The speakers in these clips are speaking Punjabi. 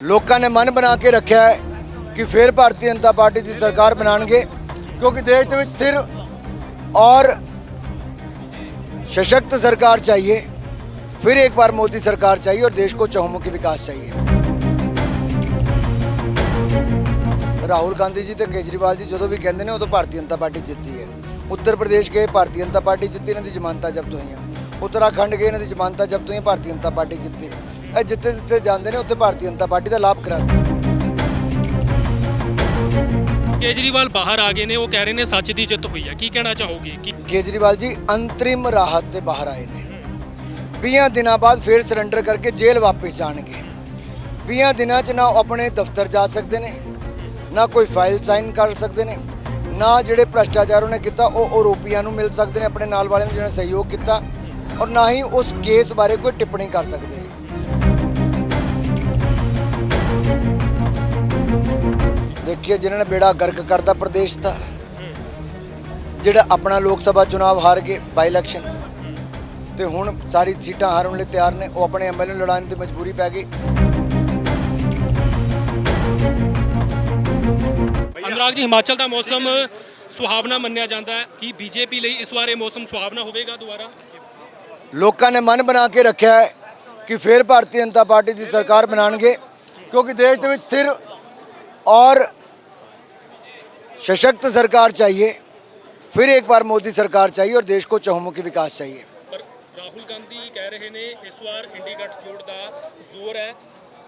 ਲੋਕਾਂ ਨੇ ਮਨ ਬਣਾ ਕੇ ਰੱਖਿਆ ਹੈ ਕਿ ਫਿਰ ਭਾਰਤੀ ਜਨਤਾ ਪਾਰਟੀ ਦੀ ਸਰਕਾਰ ਬਣਾਣਗੇ ਕਿਉਂਕਿ ਦੇਸ਼ ਦੇ ਵਿੱਚ ਸਥਿਰ ਔਰ सशक्त सरकार चाहिए फिर एक बार मोदी सरकार चाहिए और देश को चहुमुखी विकास चाहिए ਰਾਹੁਲ ਗਾਂਧੀ ਜੀ ਤੇ ਕੇਜਰੀਵਾਲ ਜੀ ਜਦੋਂ ਵੀ ਕਹਿੰਦੇ ਨੇ ਉਦੋਂ ਭਾਰਤੀ ਜਨਤਾ ਪਾਰਟੀ ਜਿੱਤੀ ਹੈ ਉੱਤਰ ਪ੍ਰਦੇਸ਼ ਗਏ ਭਾਰਤੀ ਜਨਤਾ ਪਾਰਟੀ ਜਿੱਤੀ ਇਹਨਾਂ ਦੀ ਜ਼ਮਾਨਤਾਂ ਜ਼ਬਤ ਹੋਈਆਂ ਉੱਤਰਾਖੰਡ ਗਏ ਇਹਨਾਂ ਦੀ ਜ਼ਮਾਨਤਾਂ ਜ਼ਬਤ ਹੋਈਆਂ ਭਾਰਤੀ ਜਨਤਾ ਪਾਰਟੀ ਜਿੱਤੀ ਇਹ ਜਿੱਥੇ ਜਿੱਥੇ ਜਾਂਦੇ ਨੇ ਉੱਥੇ ਭਾਰਤੀ ਜਨਤਾ ਪਾਰਟੀ ਦਾ ਲਾਭ ਕਰਾਉਂਦੇ ਕੇਜਰੀਵਾਲ ਬਾਹਰ ਆ ਗਏ ਨੇ ਉਹ ਕਹਿ ਰਹੇ ਨੇ ਸੱਚ ਦੀ ਜਿੱਤ ਹੋਈ ਹੈ। ਕੀ ਕਹਿਣਾ ਚਾਹੋਗੇ? ਕੀ ਕੇਜਰੀਵਾਲ ਜੀ ਅੰਤਰਿਮ ਰਾਹਤ ਤੇ ਬਾਹਰ ਆਏ ਨੇ। 20 ਦਿਨਾਂ ਬਾਅਦ ਫਿਰ ਸਰੈਂਡਰ ਕਰਕੇ ਜੇਲ੍ਹ ਵਾਪਸ ਜਾਣਗੇ। 20 ਦਿਨਾਂ 'ਚ ਨਾ ਆਪਣੇ ਦਫ਼ਤਰ ਜਾ ਸਕਦੇ ਨੇ ਨਾ ਕੋਈ ਫਾਈਲ ਸਾਈਨ ਕਰ ਸਕਦੇ ਨੇ ਨਾ ਜਿਹੜੇ ਭ੍ਰਸ਼ਟਾਚਾਰ ਉਹਨੇ ਕੀਤਾ ਉਹ ਆਰੋਪੀਆਂ ਨੂੰ ਮਿਲ ਸਕਦੇ ਨੇ ਆਪਣੇ ਨਾਲ ਵਾਲਿਆਂ ਨੂੰ ਜਿਹਨਾਂ ਨੇ ਸਹਿਯੋਗ ਕੀਤਾ ਔਰ ਨਾ ਹੀ ਉਸ ਕੇਸ ਬਾਰੇ ਕੋਈ ਟਿੱਪਣੀ ਕਰ ਸਕਦੇ। ਦੇਖੀਏ ਜਿਨ੍ਹਾਂ ਨੇ ਬੇੜਾ ਗਰਕ ਕਰਦਾ ਪ੍ਰਦੇਸ਼ ਦਾ ਜਿਹੜਾ ਆਪਣਾ ਲੋਕ ਸਭਾ ਚੁਣਾਵ ਹਾਰ ਗਏ ਬਾਈ ਇਲੈਕਸ਼ਨ ਤੇ ਹੁਣ ਸਾਰੀ ਸੀਟਾਂ ਹਾਰਨ ਲਈ ਤਿਆਰ ਨੇ ਉਹ ਆਪਣੇ ਐਮਐਲਏ ਨੂੰ ਲੜਾਉਣ ਦੀ ਮਜਬੂਰੀ ਪੈ ਗਈ। ਅਨੁਰਾਗ ਜੀ ਹਿਮਾਚਲ ਦਾ ਮੌਸਮ ਸੁਹਾਵਣਾ ਮੰਨਿਆ ਜਾਂਦਾ ਹੈ ਕੀ ਬੀਜੇਪੀ ਲਈ ਇਸ ਵਾਰ ਇਹ ਮੌਸਮ ਸੁਹਾਵਣਾ ਹੋਵੇਗਾ ਦੁਬਾਰਾ? ਲੋਕਾਂ ਨੇ ਮਨ ਬਣਾ ਕੇ ਰੱਖਿਆ ਹੈ ਕਿ ਫਿਰ ਭਾਰਤੀ ਜਨਤਾ ਪਾਰਟੀ ਦੀ ਸਰਕਾਰ ਬਣਾਣਗੇ ਕਿਉਂਕਿ ਦੇਸ਼ ਦੇ ਵਿੱਚ ਸਥਿਰ ਔਰ सशक्त सरकार चाहिए फिर एक बार मोदी सरकार चाहिए और देश को चहुमुखी विकास चाहिए ਪਰ ਰਾਹੁਲ ਗਾਂਧੀ ਕਹਿ ਰਹੇ ਨੇ ਇਸ ਵਾਰ ਇੰਡੀਗਟ ਜੋੜ ਦਾ ਜ਼ੋਰ ਹੈ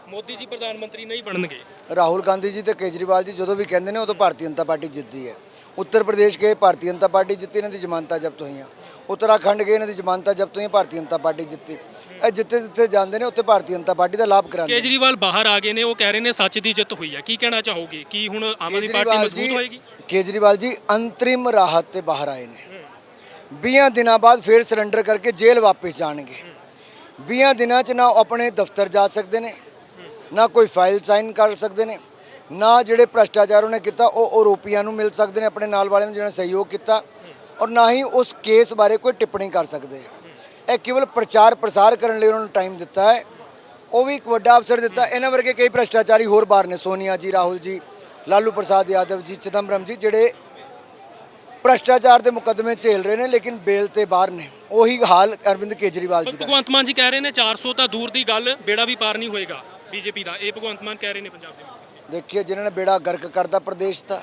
ਮੋਦੀ ਜੀ ਪ੍ਰਧਾਨ ਮੰਤਰੀ ਨਹੀਂ ਬਣਨਗੇ ਰਾਹੁਲ ਗਾਂਧੀ ਜੀ ਤੇ ਕੇਜਰੀਵਾਲ ਜੀ ਜਦੋਂ ਵੀ ਕਹਿੰਦੇ ਨੇ ਉਦੋਂ ਭਾਰਤੀ ਜਨਤਾ ਪਾਰਟੀ ਜਿੱਤਦੀ ਹੈ ਉੱਤਰ ਪ੍ਰਦੇਸ਼ ਗਏ ਭਾਰਤੀ ਜਨਤਾ ਪਾਰਟੀ ਜਿੱਤੀ ਇਹਨਾਂ ਦੀ ਜ਼ਮਾਨਤਾਂ ਜ਼ਬਤ ਹੋਈਆਂ ਉੱਤਰਾਖੰਡ ਗਏ ਇਹਨਾਂ ਦੀ ਜ਼ਮਾਨਤਾਂ ਜ਼ਬਤ ਹੋਈਆਂ ਭਾਰਤੀ ਜਨਤਾ ਪਾਰਟੀ ਜਿੱਤੀ ਇਹ ਜਿੱਥੇ ਜਿੱਥੇ ਜਾਂਦੇ ਨੇ ਉੱਥੇ ਭਾਰਤੀ ਜਨਤਾ ਪਾਰਟੀ ਦਾ ਲਾਭ ਕਰਾਉਂਦੇ ਨੇ। ਕੇਜਰੀਵਾਲ ਬਾਹਰ ਆ ਗਏ ਨੇ ਉਹ ਕਹਿ ਰਹੇ ਨੇ ਸੱਚ ਦੀ ਜਿੱਤ ਹੋਈ ਹੈ। ਕੀ ਕਹਿਣਾ ਚਾਹੋਗੇ? ਕੀ ਹੁਣ ਆਮ ਆਦਮੀ ਪਾਰਟੀ ਕੇਜਰੀਵਾਲ ਮਜ਼ਬੂਤ ਜੀ ਹੋਏਗੀ? ਕੇਜਰੀਵਾਲ ਜੀ ਅੰਤਰਿਮ ਰਾਹਤ ਤੇ ਬਾਹਰ ਆਏ ਨੇ। 20 ਦਿਨਾਂ ਬਾਅਦ ਫਿਰ ਸਰੈਂਡਰ ਕਰਕੇ ਜੇਲ੍ਹ ਵਾਪਸ ਜਾਣਗੇ। 20 ਦਿਨਾਂ 'ਚ ਨਾ ਉਹ ਆਪਣੇ ਦਫ਼ਤਰ ਜਾ ਸਕਦੇ ਨੇ ਨਾ ਕੋਈ ਫਾਈਲ ਸਾਈਨ ਕਰ ਸਕਦੇ ਨੇ ਨਾ ਜਿਹੜੇ ਭ੍ਰਸ਼ਟਾਚਾਰ ਉਹਨੇ ਕੀਤਾ ਉਹ ਆਰੋਪੀਆਂ ਨੂੰ ਮਿਲ ਸਕਦੇ ਨੇ ਆਪਣੇ ਨਾਲ ਵਾਲਿਆਂ ਨੂੰ ਜਿਹਨਾਂ ਨੇ ਸਹਿਯੋਗ ਕੀਤਾ ਔਰ ਨਾ ਹੀ ਉਸ ਕੇਸ ਬਾਰੇ ਕੋਈ ਟਿੱਪਣੀ ਕਰ ਸਕਦੇ। ਇਹ ਕੇਵਲ ਪ੍ਰਚਾਰ ਪ੍ਰਸਾਰ ਕਰਨ ਲਈ ਉਹਨਾਂ ਨੂੰ ਟਾਈਮ ਦਿੱਤਾ ਹੈ। ਉਹ ਵੀ ਇੱਕ ਵੱਡਾ ਅਵਸਰ ਦਿੱਤਾ। ਇਹਨਾਂ ਵਰਗੇ ਕਈ ਭ੍ਰਸ਼ਟਾਚਾਰੀ ਹੋਰ ਬਾਹਰ ਨੇ ਸੋਨੀਆ ਜੀ ਰਾਹੁਲ ਜੀ ਲਾਲੂ ਪ੍ਰਸਾਦ ਯਾਦਵ ਜੀ ਚਿਦੰਬਰਮ ਜੀ ਜਿਹੜੇ ਭ੍ਰਸ਼ਟਾਚਾਰ ਦੇ ਮੁਕੱਦਮੇ ਝੇਲ ਰਹੇ ਨੇ ਲੇਕਿਨ ਬੇਲ ਤੇ ਬਾਹਰ ਨੇ। ਉਹੀ ਹਾਲ ਅਰਵਿੰਦ ਕੇਜਰੀਵਾਲ ਜੀ ਦਾ ਭਗਵੰਤ ਮਾਨ ਜੀ ਕਹਿ ਰਹੇ ਨੇ 400 ਤਾਂ ਦੂਰ ਦੀ ਗੱਲ ਬੇੜਾ ਵੀ ਪਾਰ ਨਹੀਂ ਹੋਏਗਾ ਬੀਜੇਪੀ ਦਾ। ਇਹ ਭਗਵੰਤ ਮਾਨ ਕਹਿ ਰਹੇ ਨੇ ਪੰਜਾਬ ਦੇ ਵਿੱਚ ਦੇਖੀਏ ਜਿਨ੍ਹਾਂ ਨੇ ਬੇੜਾ ਗਰਕ ਕਰਦਾ ਪ੍ਰਦੇਸ਼ ਦਾ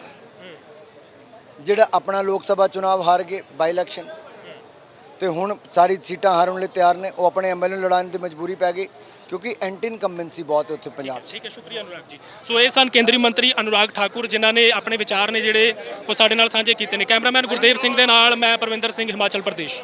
ਜਿਹੜਾ ਆਪਣਾ ਲੋਕ ਸਭਾ ਚੁਣਾਵ ਹਾਰ ਗਏ ਬਾਈ ਇਲੈਕਸ਼ਨ ਤੇ ਹੁਣ ਸਾਰੀ ਸੀਟਾਂ ਹਾਰਨ ਲਈ ਤਿਆਰ ਨੇ। ਉਹ ਆਪਣੇ ਐਮਐਲਏ ਨੂੰ ਲੜਾਉਣ ਦੀ ਮਜਬੂਰੀ ਪੈ ਗਈ ਕਿਉਂਕਿ ਐਂਟੀ ਇਨਕੰਬੈਂਸੀ ਬਹੁਤ ਹੈ ਉੱਥੇ ਪੰਜਾਬ 'ਚ। ਠੀਕ ਹੈ, ਸ਼ੁਕਰੀਆ ਅਨੁਰਾਗ ਜੀ। ਸੋ ਇਹ ਸਨ ਕੇਂਦਰੀ ਮੰਤਰੀ ਅਨੁਰਾਗ ਠਾਕੁਰ, ਜਿਨ੍ਹਾਂ ਨੇ ਆਪਣੇ ਵਿਚਾਰ ਨੇ ਜਿਹੜੇ ਉਹ ਸਾਡੇ ਨਾਲ ਸਾਂਝੇ ਕੀਤੇ ਨੇ। ਕੈਮਰਾਮੈਨ ਗੁਰਦੇਵ ਸਿੰਘ ਦੇ ਨਾਲ ਮੈਂ ਪਰਵਿੰਦਰ ਸਿੰਘ, ਹਿਮਾਚਲ ਪ੍ਰਦੇਸ਼।